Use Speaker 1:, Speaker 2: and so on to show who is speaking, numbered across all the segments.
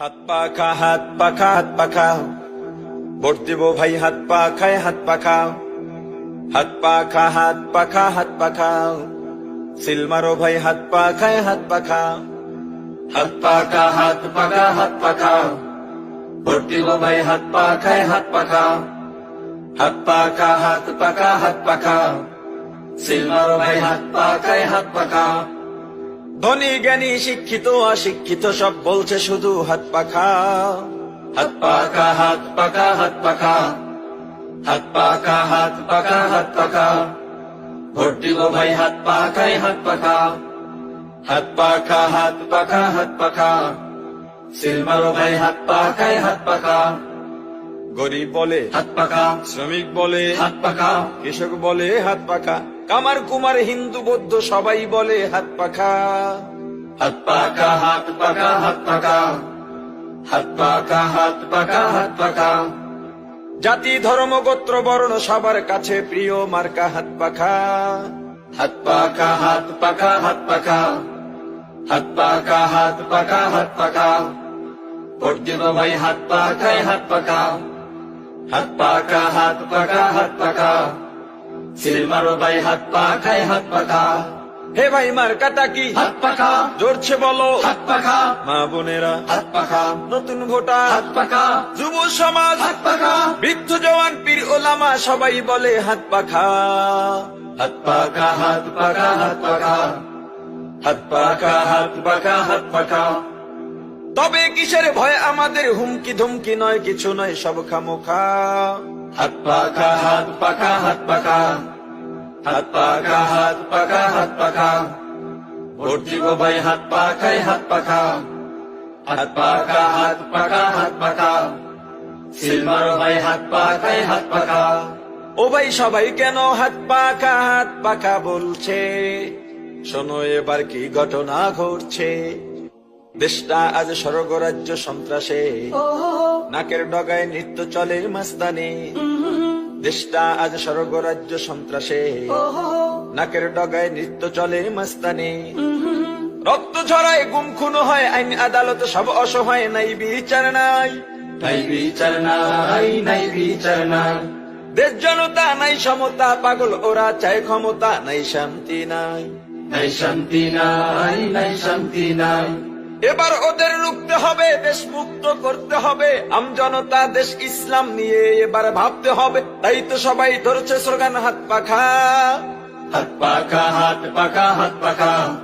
Speaker 1: হাত পা খা হাত পা খা হাত পা খা ভোট দেব ভাই হাত পা খায় হাত পা খা হাত পা খা হাত পা খা হাত পা খা সিল মারো ভাই হাত পা খায় হাত পা খা হাত পা খা হাত পা খা হাত পা খা ভোট দেব ভাই হাত পা খায় হাত পা খা হাত পা খা হাত পা খা হাত পা খা সিল মারো ভাই হাত পা খায় হাত পা খা ধনী, জ্ঞানী, শিক্ষিত, অশিক্ষিত, সব বলছে শুধু হাত পাখা। হাত পাখা হাত পাখা হাত পাখা। হাত পাখা হাত পাখা হাত পাখা। ভোট দিব ভাই, হাত পাখায় হাত পাখা। হাত পাখা হাত পাখা হাত পাখা। সিল মারো ভাই, হাত পাখায় হাত পাখা। গরিব বলে হাত পাখা শ্রমিক বলে হাত পাখা কৃষক বলে হাত পাখা কামার কুমার হিন্দু বৌদ্ধ সবাই বলে হাত পাখা হাত পাখা হাত পাখা হাত পাখা হাত পাখা হাত পাখা হাত পাখা জাতি ধর্ম গোত্র বর্ণ সবার কাছে প্রিয় মার্কা হাত পাখা হাত পাখা হাত পাখা হাত পাখা হাত পাকা হাত পাখা হাত পাখা ভোট দেব ভাই হাত পাখায় হাত পাখা হাত পাখা হাত পাখা হাত পাখা সিল মারো ভাই হাত পাখায় হাত পাখা হে ভাই মার কাটা কি হাত পাখা জোরছে বলো হাত পাখা মা বোনেরা হাত পাখা নতুন ভোটার হাত পাখা যুব সমাজ হাত পাখা বৃদ্ধ জওয়ান পীর ওলামা সবাই বলে হাত পাখা হাত পাখা হাত পাখা হাত পাখা হাত পাখা হাত পাখা হাত পাখা তবে কিসের ভয় আমাদের? হুমকি ধুমকি নয় কিছু নয় সব খামোখা। হাত পাখা হাত পাখা হাত পাখা হাত পাখা হাত পাখা হাত পাখা ভোট দিব ভাই হাত পাখায় হাত পাখা হাত পাখা হাত পাখা হাত পাখা সিল মারো ভাই হাত পাখায় হাত পাখা ও ভাই সবাই কেন হাত পাখা হাত পাখা বলছে? শোনো এবার কি ঘটনা ঘটছে? দেশটা আজ স্বর্গরাজ্য সন্ত্রাসে। নাকের ডগায় নৃত্য চলে মাস্তানে। দেশটা আজ স্বর্গরাজ্য সন্ত্রাসে। নাকের ডগায় নৃত্য চলে মাস্তানি। রক্ত ঝরায় গুম খুন হয় আইন আদালত সব অসহায় নাই বিচার নাই। নাই বিচার নাই নাই বিচার নাই। দেশ জনতা নাই সমতা পাগল ওরা চায় ক্ষমতা নাই শান্তি নাই। নাই শান্তি নাই নাই শান্তি নাই। এবার ওদের রুখতে হবে দেশ মুক্ত করতে হবে। আম জনতা দেশ ইসলাম নিয়ে এবার ভাবতে হবে। তাই তো সবাই ধরছে স্লোগান, হাত পাখা। হাত পাখা হাত পাখা হাত পাখা।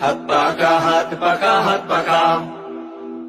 Speaker 1: হাত পাখা হাত পাখা হাত পাখা।